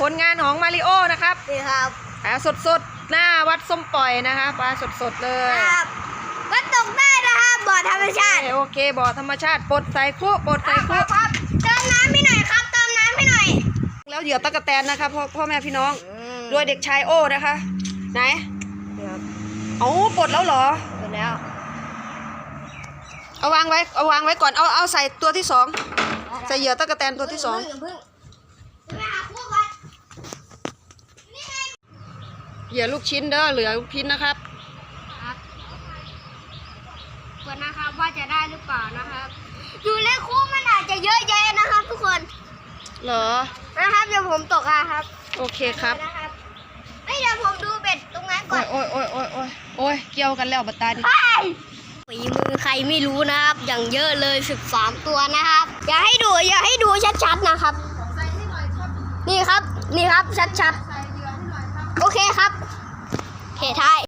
ผลงานของมาริโอนะครับนี่ครับปลาสดๆ หน้าวัดส้มปล่อยนะคะปลาสดๆเลยครับก็ตกได้นะครับบ่อธรรมชาติ โอเคโอเคบ่อธรรมชาติปลดใส่คุปลดคใส่รับคคุรับครับเติมน้ำให้หน่อยครับเติมน้ำให้หน่อย แล้วเหยื่อตะกะแตนนะคะพ่อพ่อแม่พี่น้องด้ด้ววยยเด็กชายโอ้นะคะ ไหนครับเอาปลดแล้วเหรอหมดแล้วเอาวางไว้เอาวางไว้ก่อนเอาเอาใส่ตัวที่สองใส่เหยื่อตะกะแตนตัวที่สอง ย่าเพิ่งอย่าเพิ่งไปหาคู่ก่อนนี่ไง เหยื่อลูกชิ้นเด้อเหลือลูกชิ้นนะครับครับกดนะครับว่าจะได้หรือเปล่านะครับ อยู่ในคู่มันอาจจะเยอะแยะนะครับ ทุกคนเหรอนะครับเดี๋ยวผมตกอะครับโอเคครับนะครับเฮ้ยเดี๋ยวผมดูเบ็ดตรงนั้นก่โอ้อนยโอ้ยโอ้ยโอ้ยโอ้ยโอ้ยเกี่ยวกันแล้วบัตตาดิฝีมือใครไม่รู้นะครับ อย่างเยอะเลย13ตัวนะครับ อย่าให้ดูอย่าให้ดูชัดๆนะครับ นี่ครับนี่ครับชัดๆ โอเคครับ เพทาย